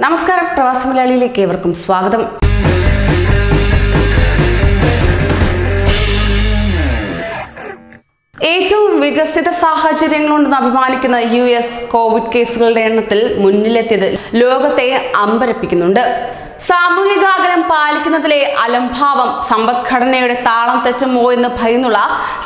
നമസ്കാരം. പ്രവാസി മലയാളിയിലേക്ക് ഏവർക്കും സ്വാഗതം. ഏറ്റവും വികസിത സാഹചര്യങ്ങളുണ്ടെന്ന് അഭിമാനിക്കുന്ന യു എസ് കോവിഡ് കേസുകളുടെ എണ്ണത്തിൽ മുന്നിലെത്തിയത് ലോകത്തെ അമ്പരപ്പിക്കുന്നുണ്ട്. സാമൂഹിക അകലം പാലിക്കുന്നതിലെ അലംഭാവം സമ്പദ്ഘടനയുടെ താളം തെറ്റുമോ എന്ന് ഭയന്നുള്ള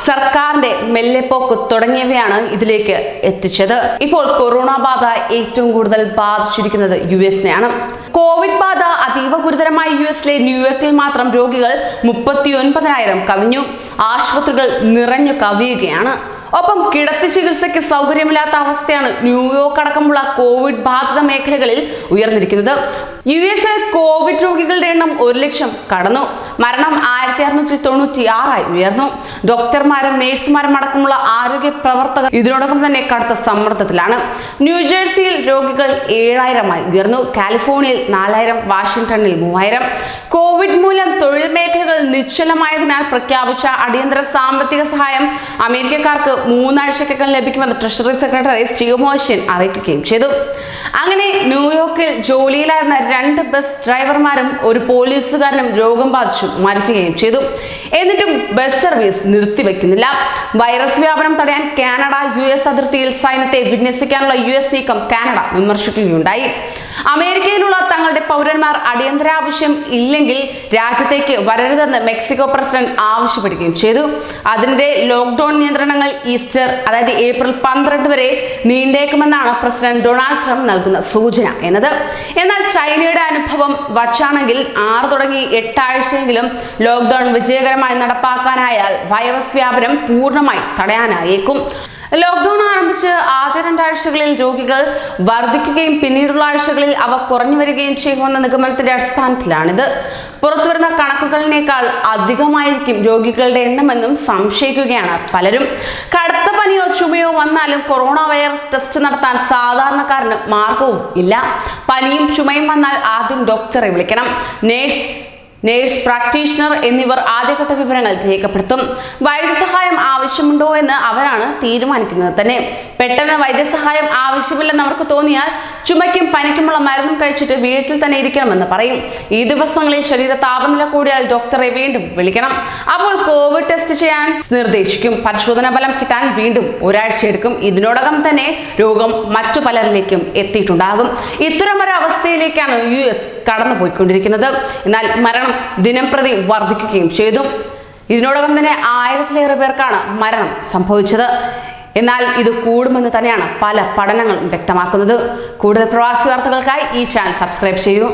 സർക്കാരിന്റെ മെല്ലെപ്പോക്ക് തുടങ്ങിയവയാണ് ഇതിലേക്ക് എത്തിച്ചത്. ഇപ്പോൾ കൊറോണ ബാധ ഏറ്റവും കൂടുതൽ ബാധിച്ചിരിക്കുന്നത് യു എസിനെയാണ് കോവിഡ് ബാധ അതീവ ഗുരുതരമായ യു എസിലെ ന്യൂയോർക്കിൽ മാത്രം രോഗികൾ മുപ്പത്തി ഒൻപതിനായിരം കവിഞ്ഞു. ആശുപത്രികൾ നിറഞ്ഞു കവിയുകയാണ്. ഒപ്പം കിടത്തി ചികിത്സയ്ക്ക് സൗകര്യമില്ലാത്ത അവസ്ഥയാണ് ന്യൂയോർക്ക് അടക്കമുള്ള കോവിഡ് ബാധിത മേഖലകളിൽ ഉയർന്നിരിക്കുന്നത്. യു എസിൽ കോവിഡ് രോഗികളുടെ എണ്ണം ഒരു ലക്ഷം കടന്നു. മരണം ആയിരത്തി അറുന്നൂറ്റി തൊണ്ണൂറ്റി ആറായി ഉയർന്നു. ഡോക്ടർമാരും നേഴ്സുമാരും അടക്കമുള്ള ആരോഗ്യ പ്രവർത്തകർ ഇതിനോടൊപ്പം തന്നെ കടുത്ത സമ്മർദ്ദത്തിലാണ്. ന്യൂജേഴ്സിയിൽ രോഗികൾ ഏഴായിരമായി ഉയർന്നു. കാലിഫോർണിയയിൽ നാലായിരം വാഷിംഗ്ടണിൽ മൂവായിരം. കോവിഡ് മൂലം തൊഴിൽ മേഖലകൾ നിശ്ചലമായതിനാൽ പ്രഖ്യാപിച്ച അടിയന്തര സാമ്പത്തിക സഹായം അമേരിക്കക്കാർക്ക് മൂന്നാഴ്ചക്കകം ലഭിക്കുമെന്ന് ട്രഷറി സെക്രട്ടറി സ്റ്റീവ് മോഷ്യൻ അറിയിക്കുകയും ചെയ്തു. അങ്ങനെ ന്യൂയോർക്കിൽ ജോലിയിലായിരുന്ന രണ്ട് ബസ് ഡ്രൈവർമാരും ഒരു പോലീസുകാരനും രോഗം ബാധിച്ചു മരിക്കുകയും ചെയ്തു. എന്നിട്ടും ബസ് സർവീസ് നിർത്തിവെക്കുന്നില്ല. വൈറസ് വ്യാപനം തടയാൻ കാനഡ യു എസ് അതിർത്തിയിൽ സൈന്യത്തെ വിന്യസിക്കാനുള്ള യു എസ് നീക്കം കാനഡ വിമർശിക്കുകയുണ്ടായി. അമേരിക്കയിലുള്ള തങ്ങളുടെ പൗരന്മാർ അടിയന്തരാവശ്യം ഇല്ലെങ്കിൽ രാജ്യത്തേക്ക് വരരുതെന്ന് മെക്സിക്കോ പ്രസിഡന്റ് ആവശ്യപ്പെടുകയും ചെയ്തു. അതിനിടെ ലോക്ക്ഡൌൺ നിയന്ത്രണങ്ങൾ ഈസ്റ്റർ അതായത് ഏപ്രിൽ പന്ത്രണ്ട് വരെ നീണ്ടേക്കുമെന്നാണ് പ്രസിഡന്റ് ഡൊണാൾഡ് ട്രംപ് നൽകുന്ന സൂചന എന്നത്. എന്നാൽ ചൈനയുടെ അനുഭവം വച്ചാണെങ്കിൽ ആറ് തുടങ്ങി എട്ടാഴ്ചയെങ്കിലും ലോക്ക്ഡൌൺ വിജയകരമായി നടപ്പാക്കാനായാൽ വൈറസ് വ്യാപനം പൂർണമായി തടയാനായേക്കും. ലോക്ക്ഡൌൺ ആരംഭിച്ച് ആദ്യ രണ്ടാഴ്ചകളിൽ രോഗികൾ വർദ്ധിക്കുകയും പിന്നീടുള്ള ആഴ്ചകളിൽ അവ കുറഞ്ഞു വരികയും ചെയ്യുമെന്ന നിഗമനത്തിന്റെ അടിസ്ഥാനത്തിലാണിത്. പുറത്തുവരുന്ന കണക്കുകളിനേക്കാൾ അധികമായിരിക്കും രോഗികളുടെ എണ്ണമെന്നും സംശയിക്കുകയാണ് പലരും. കടുത്ത പനിയോ ചുമയോ വന്നാലും കൊറോണ വൈറസ് ടെസ്റ്റ് നടത്താൻ സാധാരണക്കാരന് മാർഗവും ഇല്ല. പനിയും ചുമയും വന്നാൽ ആദ്യം ഡോക്ടറെ വിളിക്കണം. നേഴ്സ് നേഴ്സ് പ്രാക്ടീഷണർ എന്നിവർ ആദ്യഘട്ട വിവരങ്ങൾ രേഖപ്പെടുത്തും. വൈദ്യസഹായം ആവശ്യമുണ്ടോ എന്ന് അവരാണ് തീരുമാനിക്കുന്നത് തന്നെ. പെട്ടെന്ന് വൈദ്യസഹായം ആവശ്യമില്ലെന്ന് അവർക്ക് തോന്നിയാൽ ചുമയ്ക്കും പനിക്കുമുള്ള മരുന്നും കഴിച്ചിട്ട് വീട്ടിൽ തന്നെ ഇരിക്കണമെന്ന് പറയും. ഈ ദിവസങ്ങളിൽ ശരീര താപനില കൂടിയാൽ ഡോക്ടറെ വീണ്ടും വിളിക്കണം. അപ്പോൾ കോവിഡ് ടെസ്റ്റ് ചെയ്യാൻ നിർദ്ദേശിക്കും. പരിശോധന ഫലം കിട്ടാൻ വീണ്ടും ഒരാഴ്ച എടുക്കും ഇതിനോടകം തന്നെ രോഗം മറ്റു പലരിലേക്കും എത്തിയിട്ടുണ്ടാകും. ഇത്തരമൊരവസ്ഥയിലേക്കാണ് യു എസ് കടന്നുപോയിക്കൊണ്ടിരിക്കുന്നത്. എന്നാൽ മരണം ദിനംപ്രതി വർദ്ധിക്കുകയും ചെയ്തു. ഇതിനോടകം തന്നെ ആയിരത്തിലേറെ പേർക്കാണ് മരണം സംഭവിച്ചത്. എന്നാൽ ഇത് കൂടുമെന്ന് തന്നെയാണ് പല പഠനങ്ങളും വ്യക്തമാക്കുന്നത്. കൂടുതൽ പ്രവാസി വാർത്തകൾക്കായി ഈ ചാനൽ സബ്സ്ക്രൈബ് ചെയ്യൂ.